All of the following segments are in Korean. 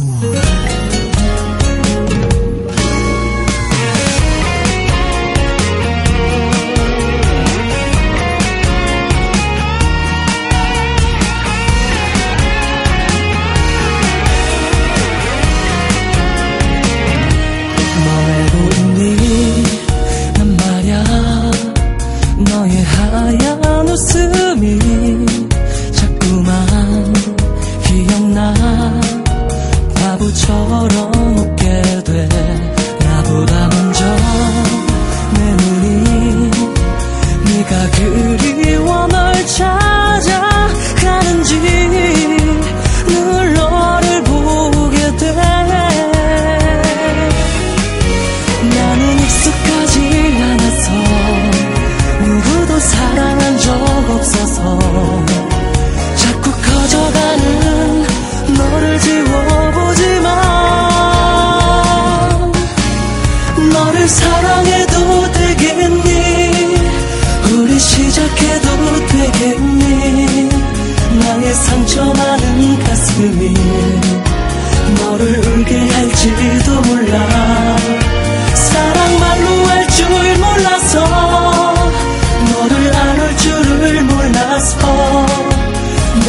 음 不求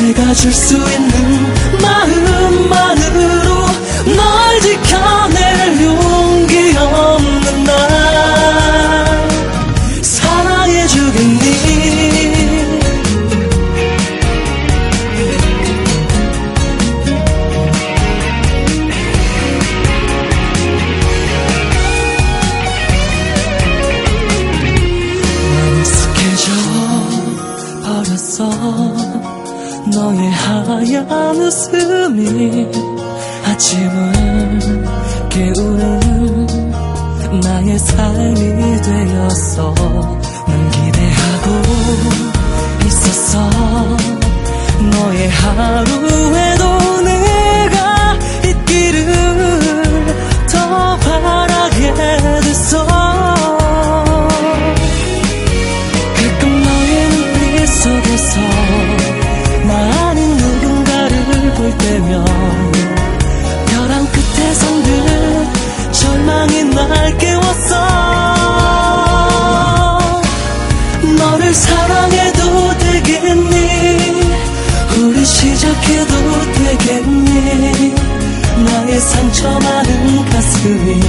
내가 줄 수 있는 마음. 너의 하얀 웃음이 아침을 깨우는 나의 삶이 되었어 난 기대하고 있었어. 너의 하루에 상처 많은 가슴이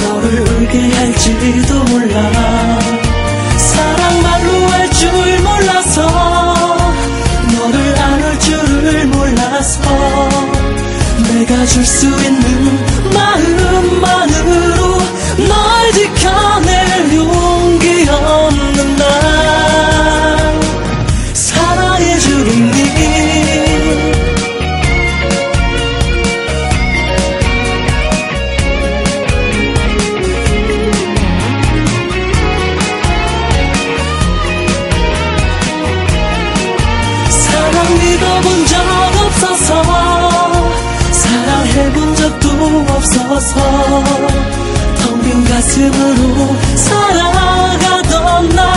너를 울게 할지도 몰라. 사랑 말로 할 줄 몰라서 너를 안을 줄을 몰라서 내가 줄 수 있는 마음만으로 널 지켜 해본 적도 없어서 텅 빈 가슴으로 살아가던 나.